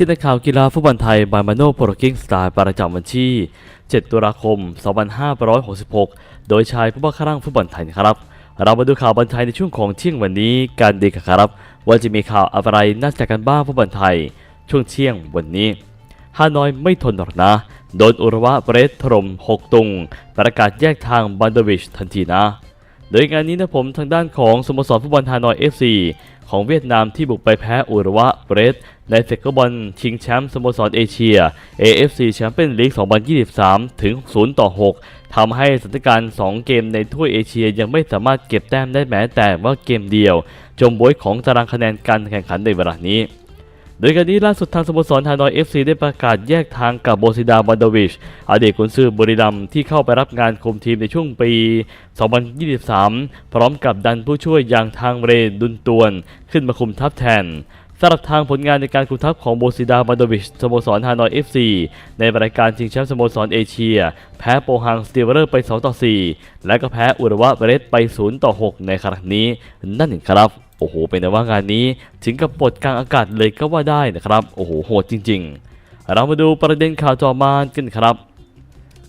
จินข่าวกีฬาฟุตบอลไทยบายมาโนโปรกิ้งสไตล์ประจำวันที่ 7 ตุลาคม 2566 โดยชายผู้บ้าคลั่งฟุตบอลไทยนะครับ เรามาดูข่าวบอลไทยในช่วงของเที่ยงวันนี้กันดีกครับ ว่าจะมีข่าวอะไรน่าจะกันบ้างฟุตบอลไทย ช่วงเที่ยงวันนี้ฮานอยไม่ทนหรอกนะ โดนอุระวะเบรสถล่ม6ตุง ประกาศแยกทางบันเดวิชทันทีนะ โดยงานนี้นะผมทางด้านของสโมสรฟุตบอลฮานอย FC ของเวียดนามที่บุกไปแพ้อุรวะเบรสในศึกบอลชิงแชมป์สโมสรเอเชีย AFC แชมเปี้ยนลีก 2023 ถึง 0 ต่อ 6 ทำให้สถานการณ์ 2 เกมในถ้วยเอเชียยังไม่สามารถเก็บแต้มได้แม้แต่ว่าเกมเดียว จมบวยของตารางคะแนนการแข่งขันในเวลานี้ โดยการนี้ล่าสุดทางสโมสรฮานอย FC ได้ประกาศแยกทางกับโบซิดาบันดวิชอดีตกุนซือบุรีรัมที่เข้าไปรับงานคุมทีมในช่วงปี 2023 พร้อมกับดันผู้ช่วยอย่างทางเรดุนตวน ขึ้นมาคุมทัพแทนสำหรับทางผลงานในการคุมทัพของโบซิดาบันดวิชสโมสรฮานอย FC ในรายการชิงแชมป์สโมสรเอเชีย แพ้โปฮังสตีเวอร์ไป 2 ต่อ 4 และก็แพ้อุระวะเบรสไป 0 ต่อ 6 ในครั้งนี้นั่นเองครับ โอ้โห เป็นแต่ว่างานนี้ถึงกับปลดกลางอากาศเลยก็ว่าได้นะครับ โอ้โห โหดจริง ๆ เรามาดูประเด็นข่าวต่อมากันครับ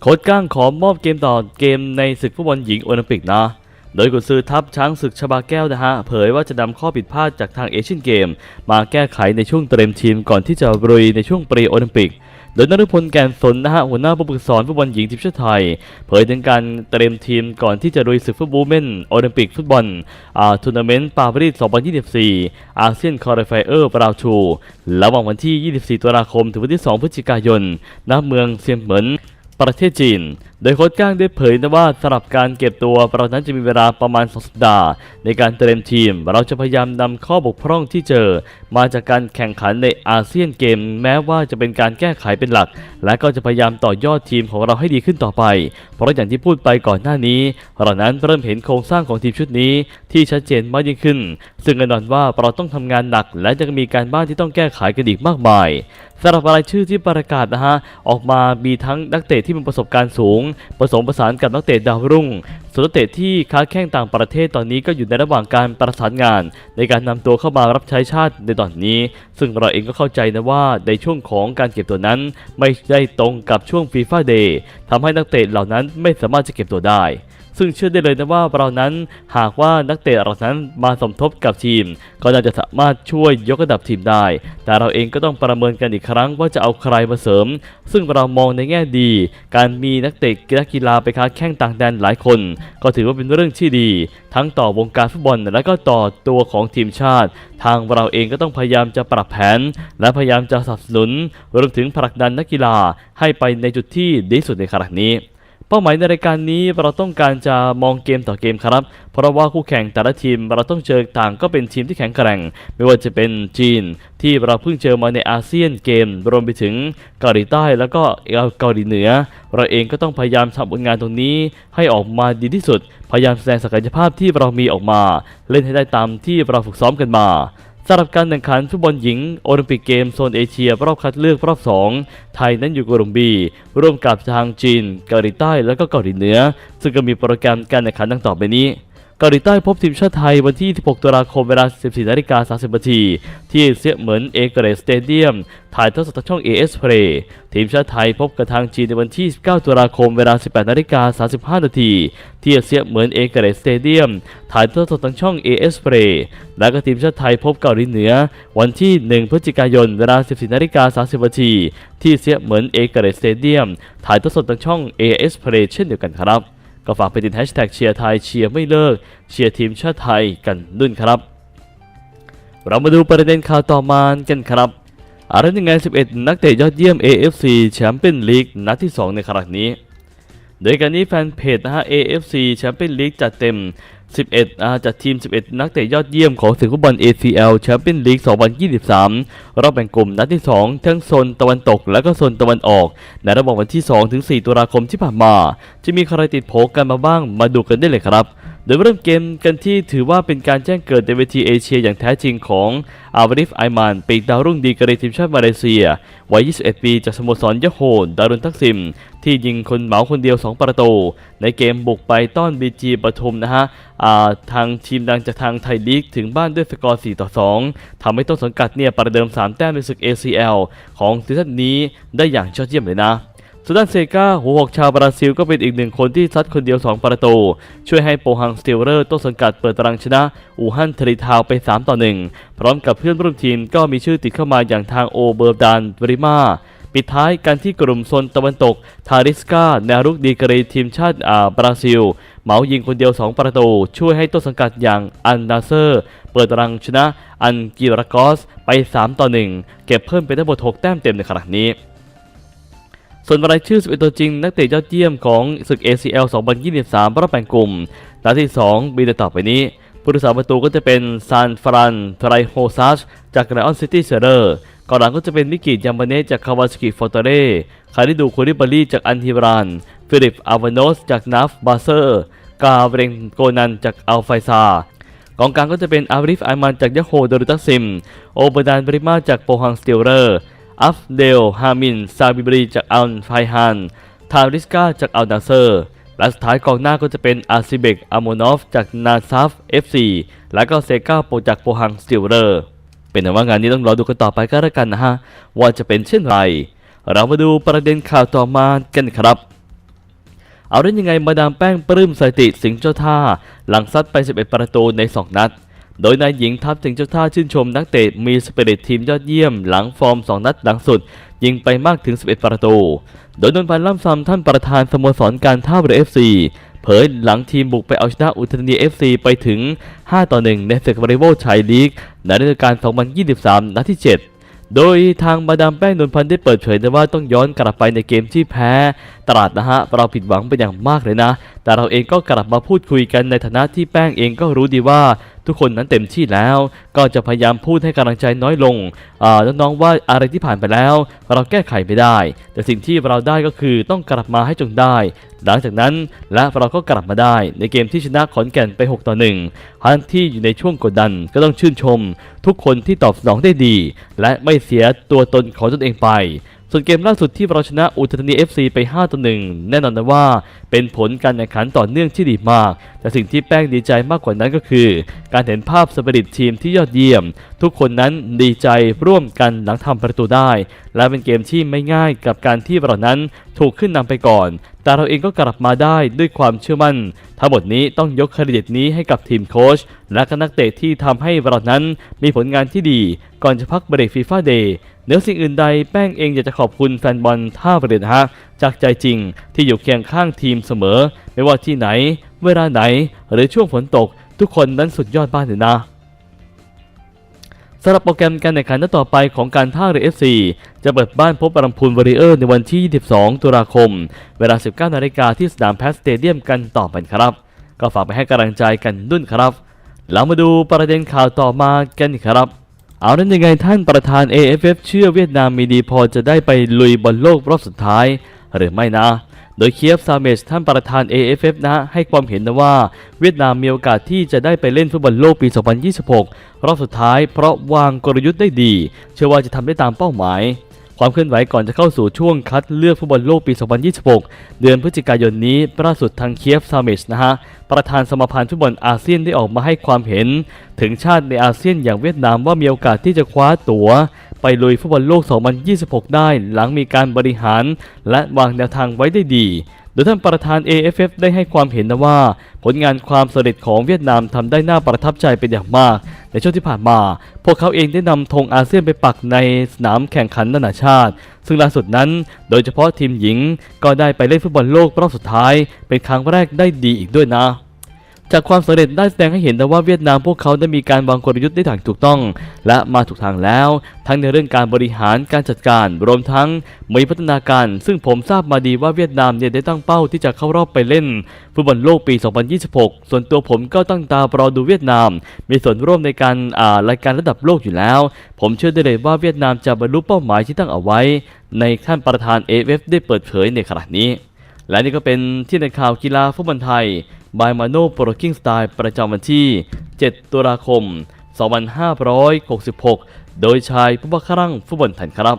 โค้ชก้างขอมอบเกมต่อเกมในศึกฟุตบอลหญิงโอลิมปิกนะ โดยกุนซือทัพช้างศึกชบาแก้วนะฮะ เผยว่าจะนำข้อผิดพลาดจากทางเอเชียนเกม มาแก้ไขในช่วงเตรียมทีมก่อนที่จะรุยในช่วงปรีโอลิมปิก ดยนฤพลแกนสนนะฮะหัวหน้าผู้ฝึกสอนฟุตบอลหญิงทีมชาติไทย เผยถึงการเตรียมทีมก่อนที่จะลุยศึกฟุตบอลเมนโอลิมปิกฟุตบอลอ่าทัวร์นาเมนต์ปารีส 2024 อาเซียนคอร์ไฟเออร์ปราชู ระหว่างวันที่ 24 ตุลาคม ถึงวันที่ 2 พฤศจิกายนณเมืองเซียนเหมินประเทศจีน โดยโค้ชก้างได้เผยนะว่าสำหรับการเก็บตัวเรานั้นจะมีเวลาประมาณ2สัปดาห์ ในการเตรียมทีม เราจะพยายามนำข้อบกพร่องที่เจอ มาจากการแข่งขันในอาเซียนเกม แม้ว่าจะเป็นการแก้ไขเป็นหลัก และก็จะพยายามต่อยอดทีมของเราให้ดีขึ้นต่อไป เพราะอย่างที่พูดไปก่อนหน้านี้ เรานั้นเริ่มเห็นโครงสร้างของทีมชุดนี้ ที่ชัดเจนมากยิ่งขึ้น ซึ่งแน่นอนว่าเราต้องทำงานหนัก และจะมีการบ้านที่ต้องแก้ไขกันอีกมากมายสำหรับรายชื่อที่ประกาศนะฮะออกมามีทั้งนักเตะที่มีประสบการณ์สูงผสมผสานกับนักเตะดาวรุ่งส่วนนักเตะที่ค้าแข่งต่างประเทศตอนนี้ก็อยู่ในระหว่างการประสานงาน ในการนำตัวเข้ามารับใช้ชาติในตอนนี้ ซึ่งเราเองก็เข้าใจนะว่าในช่วงของการเก็บตัวนั้น ไม่ได้ตรงกับช่วงฟีฟ่าเดย์ทำให้นักเตะเหล่านั้นไม่สามารถจะเก็บตัวได้ ซึ่งเชื่อได้เลยนะว่าเรานั้นหากว่านักเตะเรานั้นมาสมทบกับทีม ก็น่าจะสามารถช่วยยกระดับทีมได้ แต่เราเองก็ต้องประเมินกันอีกครั้งว่าจะเอาใครมาเสริม ซึ่งเรามองในแง่ดี การมีนักเตะนักกีฬาไปค้าแข่งต่างแดนหลายคน ก็ถือว่าเป็นเรื่องที่ดี ทั้งต่อวงการฟุตบอลและก็ต่อตัวของทีมชาติ ทางเราเองก็ต้องพยายามจะปรับแผน และพยายามจะสนับสนุนรวมถึงผลักดันนักกีฬาให้ไปในจุดที่ดีสุดในขณะนี้ เป้าหมายในรายการนี้เราต้องการจะมองเกมต่อเกมครับ เพราะว่าคู่แข่งแต่ละทีมเราต้องเจอต่างก็เป็นทีมที่แข็งแกร่ง ไม่ว่าจะเป็นจีน ที่เราเพิ่งเจอมาในอาเซียนเกม รวมไปถึงเกาหลีใต้แล้วก็เกาหลีเหนือ เราเองก็ต้องพยายามทำผลงานตรงนี้ ให้ออกมาดีที่สุด พยายามแสดงศักยภาพที่เรามีออกมา เล่นให้ได้ตามที่เราฝึกซ้อมกันมา สำหรับการแข่งขันฟุตบอลหญิงโอลิมปิกเกมโซนเอเชียรอบคัดเลือกรอบ 2 ไทยนั้นอยู่กลุ่มบีร่วมกับทางจีน เกาหลีใต้และก็เกาหลีเหนือ ซึ่งก็มีโปรแกรมการแข่งขันดังต่อไปนี้ เกาหลีใต้พบทีมชาติไทยวันที่ 16 ตุลาคมเวลา 14นาฬิกา30นาทีที่เซียเหมินเอเกเรสเตเดียม ถ่ายทอดสดทางช่อง AS Play ทีมชาติไทยพบกับทางจีนในวันที่ 19 ตุลาคมเวลา 18นาฬิกา35นาทีที่เซียเหมินเอเกเรสเตเดียม ถ่ายทอดสดทางช่อง AS Play และก็ทีมชาติไทยพบเกาหลีเหนือ วันที่ 1 พฤศจิกายนเวลา 14นาฬิกา30นาทีที่เซียเหมินเอเกเรสเตเดียม ถ่ายทอดสดทางช่อง AS Play เช่นเดียวกันครับ ก็ฝากไปติดแฮชแท็กเชียร์ไทยเชียร์ไม่เลิกเชียร์ทีมชาติไทยกันด้วยครับ เรามาดูประเด็นข่าวต่อมากันครับอาร์เรนยังไง 11 นักเตะยอดเยี่ยม AFC แชมเปี้ยนลีกนัดที่ 2 ในครั้งนี้ โดยการนี้แฟนเพจนะฮะ AFC แชมเปี้ยนลีกจัดเต็ม 11อาจัดทีม 11 นักเตะยอดเยี่ยมของศึกฟุตบอล ACL แชมเปี้ยนลีก2023 รอบแบ่งกลุ่มนัดที่ 2 ทั้งโซนตะวันตกและก็โซนตะวันออก ในระหว่างวันที่ 2 ถึง 4 ตุลาคมที่ผ่านมา จะมีใครติดโผกันมาบ้างมาดูกันได้เลยครับ ดยเริ่มเกมกันที่ถือว่าเป็นการแจ้งเกิดในเวทีเอเชียอย่างแท้จริงของอาวริฟไอมานปีกดาวรุ่งดีกรีทีมชาติมาเลเซีย วัย 21 ปีจากสโมสรยะโฮนดารุนทักซิม ที่ยิงคนเหมาคนเดียว 2 ประตู ในเกมบุกไปต้อนบีจีปทุมนะฮะทางทีมดังจากทางไทยลีกถึงบ้านด้วยสกอร์ 4 ต่อ 2 ทำให้ต้นสังกัดเนี่ยประเดิม 3 แต้มในศึก ACL ของซีซั่นนี้ได้อย่างยอดเยี่ยมเลยนะ สุดานเซกาหัวหอกชาวบราซิลก็เป็นอีกหนึ่งคนที่ซัดคนเดียว 2 ประตู ช่วยให้โปฮังสติลเลอร์ต้นสังกัดเปิดตารางชนะอูฮั่นทริทาวไป 3 ต่อ 1 พร้อมกับเพื่อนร่วมทีมก็มีชื่อติดเข้ามาอย่างทางโอเบอร์ดานบริมาปิดท้ายกันที่กลุ่มโซนตะวันตก ทาริสกาแนวรุกดีกรีทีมชาติอ่าบราซิล เหมายิงคนเดียว 2 ประตู ช่วยให้ต้นสังกัดอย่างอันนาเซอร์ เปิดตารางชนะอันกิรากอสไป 3 ต่อ 1 เก็บเพิ่มเป็นทั้งหมด 6 แต้มเต็มในขณะนี้ ส่วนรายชื่อ 11 ตัวจริง นักเตะยอดเยี่ยมของศึก ACL 2023รอบแบ่งกลุ่มนัดที่ 2 มีดังต่อไปนี้ผู้รักษาประตูก็จะเป็นซานฟรานไทรโฮซัสจากไ i ออนซิตี้เซเรอร์ก่อนหลังก็จะเป็นมิกิยัมบาเนจากคาวาสกิฟอร์เตเร่คาริดูคูริบารีจากอันฮิบรานฟิลิปอาวานโนสจากนัฟบาเซอร์ กาเบรงโกนันจากอัลไฟซากองกลางก็จะเป็นอาริฟไอมันจากยะโฮโดริตักซิม โอเบดานบริมาจากโปฮังสติลเลอร์ อัฟเดล ฮามิน ซาบิบรี จากอัลไฟฮัน ทาริสกาจากอัลนาเซอร์ และสุดท้ายกองหน้าก็จะเป็นอาซิเบกอามอนอฟ จากนาซัฟ FC และก็เซกาโปจากโปฮังสติลเลอร์ เป็นแต่ว่างานนี้ต้องรอดูกันต่อไปก็แล้วกันนะฮะ ว่าจะเป็นเช่นไร เรามาดูประเด็นข่าวต่อมากันครับเอาเล่นยังไงมาดามแป้งปลื้มสถิติสิงเจ้าท่า หลังซัดไป 11 ประตูใน 2 นัด โดยนายหญิงทัพสิงเจ้าท่าชื่นชมนักเตะมีสเปริตทีมยอดเยี่ยมหลังฟอร์ม 2 นัดหลังสุด ยิงไปมากถึง 11 ประตู โดยนนพันธ์ล่ำซำท่านประธานสโมสรการท่าเรือ FC เผยหลังทีมบุกไปเอาชนะอุทยานี FC ไปถึง 5 ต่อ 1 ในศึกวอลเลย์บอลชายลีกในฤดูกาล 2023 นัดที่ 7โดยทางมาดามแป้งนนพันธ์ได้เปิดเผยนะว่าต้องย้อนกลับไปในเกมที่แพ้ตลาดนะฮะ เราผิดหวังเป็นอย่างมากเลยนะ แต่เราเองก็กลับมาพูดคุยกันในฐานะที่แป้งเองก็รู้ดีว่า ทุกคนนั้นเต็มที่แล้ว ก็จะพยายามพูดให้กำลังใจน้อยลงน้องๆว่าอะไรที่ผ่านไปแล้ว เราแก้ไขไม่ได้ แต่สิ่งที่เราได้ก็คือต้องกลับมาให้จงได้ หลังจากนั้นและเราก็กลับมาได้ ในเกมที่ชนะขอนแก่นไป 6 ต่อ1ทั้งที่อยู่ในช่วงกดดันก็ต้องชื่นชม ทุกคนที่ตอบสนองได้ดี และไม่เสียตัวตนของตนเองไปส่วนเกมล่าสุดที่เราชนะอุตรนี FC ไป5ต่อ1แน่นอนนะว่า เป็นผลการแข่งขันต่อเนื่องที่ดีมาก แต่สิ่งที่แป้งดีใจมากกว่านั้นก็คือ การเห็นภาพสปิริตทีมที่ยอดเยี่ยม ทุกคนนั้นดีใจร่วมกันหลังทำประตูได้ และเป็นเกมที่ไม่ง่ายกับการที่เรานั้นถูกขึ้นนำไปก่อน แต่เราเองก็กลับมาได้ด้วยความเชื่อมั่น ทั้งหมดนี้ต้องยกเครดิตนี้ให้กับทีมโค้ชและก็นักเตะที่ทำให้เรานั้นมีผลงานที่ดี ก่อนจะพักเบรกฟีฟ่าเดย์เหนือสิ่งอื่นใดแป้งเองอยากจะขอบคุณแฟนบอลท่าเรือนะฮะ จากใจจริงที่อยู่เคียงข้างทีมเสมอ ไม่ว่าที่ไหน เวลาไหน หรือช่วงฝนตก ทุกคนนั้นสุดยอดบ้านเลยนะสำหรับโปรแกรมการแข่งขันนัดต่อไปของการท่าเรือ FC จะเปิดบ้านพบปรำพูลวอริเออร์ในวันที่ 22 ตุลาคม เวลา 19 นาฬิกาที่สนามแพสสเตเดียมกันต่อไปครับ ก็ฝากไปให้กำลังใจกันด้วยครับเรามาดูประเด็นข่าวต่อมากันครับ เอานั้นยังไงท่านประธาน AFF เชื่อเวียดนามมีดีพอจะได้ไปลุยบอลโลกรอบสุดท้าย หรือไม่นะ โดยเคียฟซาเมชท่านประธาน AFF นะให้ความเห็นนะว่า เวียดนามมีโอกาสที่จะได้ไปเล่นฟุตบอลโลกปี 2026 รอบสุดท้ายเพราะวางกลยุทธ์ได้ดี เชื่อว่าจะทำได้ตามเป้าหมายความเคลื่อนไหวก่อนจะเข้าสู่ช่วงคัดเลือกฟุตบอลโลกปี 2026 เดือนพฤศจิกายนนี้ล่าสุดทางเคียฟซาเมชนะฮะ ประธานสมาพันธ์ฟุตบอลอาเซียนได้ออกมาให้ความเห็น ถึงชาติในอาเซียนอย่างเวียดนามว่ามีโอกาสที่จะคว้าตั๋ว ไปลุยฟุตบอลโลก 2026 ได้หลังมีการบริหาร และวางแนวทางไว้ได้ดี โดยท่านประธาน AFF ได้ให้ความเห็นนะว่า ผลงานความสำเร็จของเวียดนามทำได้น่าประทับใจเป็นอย่างมาก ในช่วงที่ผ่านมา พวกเขาเองได้นำธงอาเซียนไปปักในสนามแข่งขันนานาชาติ ซึ่งล่าสุดนั้น โดยเฉพาะทีมหญิงก็ได้ไปเล่นฟุตบอลโลกรอบสุดท้าย เป็นครั้งแรกได้ดีอีกด้วยนะ จากความสำเร็จได้แสดงให้เห็นนะว่าเวียดนามพวกเขาได้มีการวางกลยุทธ์ได้อย่างถูกต้อง และมาถูกทางแล้ว ทั้งในเรื่องการบริหารการจัดการ รวมทั้งมีพัฒนาการ ซึ่งผมทราบมาดีว่าเวียดนามเนี่ยได้ตั้งเป้าที่จะเข้ารอบไปเล่นฟุตบอลโลกปี 2026 ส่วนตัวผมก็ตั้งตารอดูเวียดนาม มีส่วนร่วมในการอ่ารายการระดับโลกอยู่แล้ว ผมเชื่อได้เลยว่าเวียดนามจะบรรลุเป้าหมายที่ตั้งเอาไว้ ในท่านประธาน AFF ได้เปิดเผยในขณะนี้ และนี่ก็เป็นที่ในข่าวกีฬาฟุตบอลไทย บายมาโนโปรกิ้งสไตล์ประจำวันที่ 7 ตุลาคม 2566 โดยชายผู้บังคับฟุตบอลไทยครับ